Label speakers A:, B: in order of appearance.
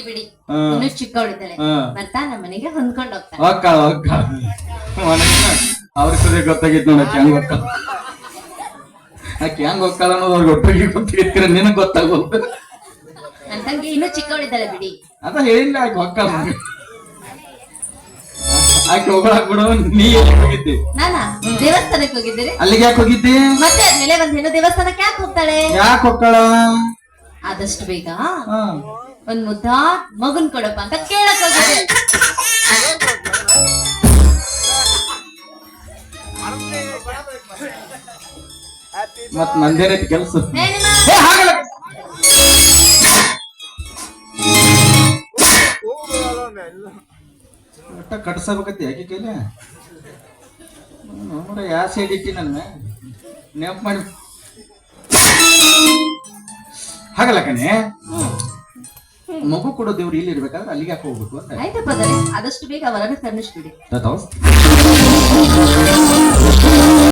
A: ಬಿಡಿ.
B: ಹಾ.
A: ಇನ್ನು ಚಿಕ್ಕವಳಿದ್ದಾಳೆ.
B: ಹಾ.
A: ಬರ್ತಾ ನಮ್ಮ ಮನೆಗೆ ಹೊಂದ್ಕೊಂಡು ಹೋಗ್ತಾಳೆ.
B: ಒಕ್ಕ ಒಕ್ಕ ಅವ್ರ ಸರಿ ಗೊತ್ತಾಗಿತ್ತು ನೋಡಕ್ಕೆ ಹೆಂಗ್ ಆಕೆ ಹೆಂಗ್ ಒಕ್ಕಳ ಅನ್ನೋದು ಅವ್ರಿಗೆ ಒಟ್ಟಿಗೆ ಗೊತ್ತಾಗಿತ್ತು ನಿನಗ್ ಗೊತ್ತಾಗೋದು.
A: ನನ್ನ ತಂಗಿ ಇನ್ನು ಚಿಕ್ಕವಳಿದ್ದಾಳೆ ಬಿಡಿ.
B: ಅದ ಹೇಳಿಲ್ಲ ಆಕೆ ಆಕೆ ಹೋಗಾಕ್ ಬಿಡು ನೀ ಎಲ್ಲಿ ಹೋಗಿದ್ದಿ?
A: ನಾನಾ? ದೇವಸ್ಥಾನಕ್ಕೆ ಹೋಗಿದ್ದೀರಿ?
B: ಅಲ್ಲಿಗೆ ಯಾಕೆ ಹೋಗಿದ್ದಿ?
A: ಮತ್ತೆ ಆದ್ಮೇಲೆ ಒಂದ್ ಹೆಣ್ಣು ದೇವಸ್ಥಾನಕ್ಕೆ ಯಾಕೆ ಹೋಗ್ತಾಳೆ?
B: ಯಾಕೆ ಒಕ್ಕಳ
A: ಆದಷ್ಟು ಬೇಗ
B: ಹಾ.
A: ಒಂದ್ ಮುದ್ದಾ ಮಗನ್ ಕೊಡಪ್ಪ ಅಂತ ಕೇಳಕ್ ಹೋಗಿದೆ
B: ಮತ್ ನಂದೇನೆ ಕೆಲ್ಸ. ಒಟ್ಟ ಕಟ್ಸಬೇಕತ್ತಿ ಯಾಕೆ ಕೈಲಿ? ನೋಡ ಯಾವ ಸೈಡ್ ಇಟ್ಟಿ ನನ್ನ ನೆನಪು ಮಾಡಿ. ಹಾಗಲ್ಲ ಕಣೆ. ಮಗು ಕೊಡೋ ದೇವ್ರು ಇಲ್ಲಿ ಇರ್ಬೇಕಾದ್ರೆ ಅಲ್ಲಿಗೆ ಯಾಕೆ ಹೋಗ್ಬೇಕು ಅಂತ.
A: ಆಯ್ತಪ್ಪ ಆದಷ್ಟು ಬೇಗ ಅವರನ್ನು ಕರ್ನಿಸ್ಬಿಡಿ